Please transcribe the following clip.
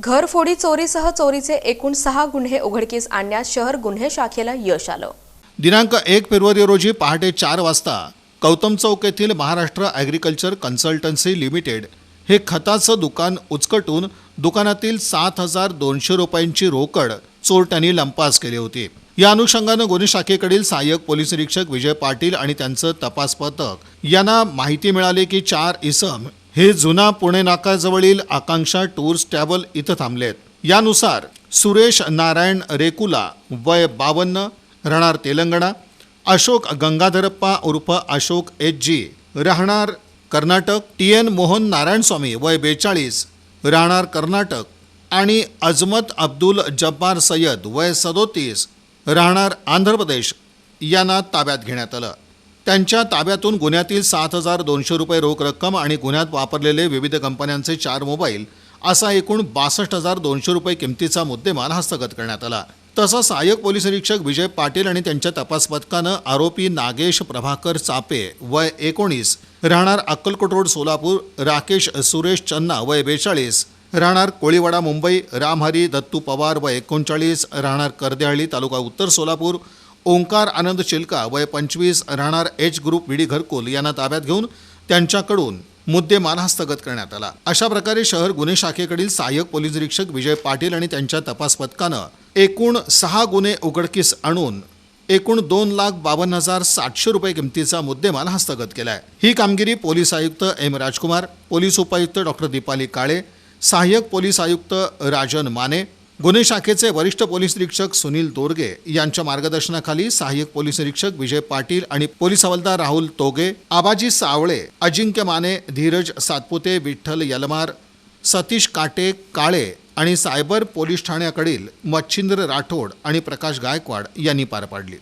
घरफोडी चोरीसह चोरीचे एकूण सहा गुन्हे उघडकीस आणण्यात शहर गुन्हे शाखेला यश आलं. दिनांक एक फेब्रुवारी रोजी पहाटे चार वाजता गौतम चौक येथील महाराष्ट्र ॲग्रिकल्चर कन्सल्टन्सी लिमिटेड हे खताचं दुकान उचकटून दुकानातील सात हजार दोनशे रुपयांची रोकड चोरट्यांनी लंपास केली होती. या अनुषंगानं गुन्हे शाखेकडील सहाय्यक पोलीस निरीक्षक विजय पाटील आणि त्यांचं तपास पथक यांना माहिती मिळाली की चार इसम हे जुना पुणे नाकाजवळील आकांक्षा टूर्स ट्रॅव्हल इथं थांबलेत. यानुसार सुरेश नारायण रेकुला वय बावन्न राहणार तेलंगणा अशोक गंगाधरप्पा उर्फ अशोक एच जी राहणार कर्नाटक टी एन मोहन नारायणस्वामी वय बेचाळीस राहणार कर्नाटक आणि अजमत अब्दुल जब्बार सय्यद वय सदोतीस राहणार आंध्र प्रदेश. यांना ताब्यात घेण्यात आलं. त्यांच्या ताब्यातून गुन्ह्यातील सात हजार दोनशे रुपये रोख रक्कम आणि गुन्ह्यात वापरलेले विविध कंपन्यांचे चार मोबाईल असा एकूण बासष्ट हजार दोनशे रुपये किमतीचा मुद्देमाल हस्तगत करण्यात आला. तसंच सहाय्यक पोलीस निरीक्षक विजय पाटील आणि त्यांच्या तपास पथकानं आरोपी नागेश प्रभाकर चापे वय एकोणीस राहणार अक्कलकोट रोड सोलापूर राकेश सुरेश चन्ना वय बेचाळीस राहणार कोळीवाडा मुंबई रामहरी दत्तू पवार वय एकोणचाळीस राहणार कर्देहळी तालुका उत्तर सोलापूर ओंकार आनंद शिल्का वय पंचवीस राहणार एच ग्रुप विडी घरकुल यांना ताब्यात घेऊन त्यांच्याकडून मुद्देमाल हस्तगत करण्यात आला. अशा प्रकारे शहर गुन्हे शाखेकडील सहाय्यक पोलीस निरीक्षक विजय पाटील आणि त्यांच्या तपास पथकानं एकूण सहा गुन्हे उघडकीस आणून एकूण दोन लाख बावन्न हजार सातशे रुपये किमतीचा मुद्देमाल हस्तगत केला आहे ही कामगिरी पोलीस आयुक्त एम राजकुमार पोलीस उपायुक्त डॉक्टर दीपाली काळे सहाय्यक पोलीस आयुक्त राजन माने गुन्हे शाखेचे वरिष्ठ पोलीस निरीक्षक सुनील दोरगे यांच्या मार्गदर्शनाखाली सहाय्यक पोलीस निरीक्षक विजय पाटील आणि पोलीस हवालदार राहुल तोगे आबाजी सावळे अजिंक्य माने धीरज सातपुते विठ्ठल यलमार सतीश काटे काळे आणि सायबर पोलीस ठाण्याकडील मच्छिंद्र राठोड आणि प्रकाश गायकवाड यांनी पार पाडली.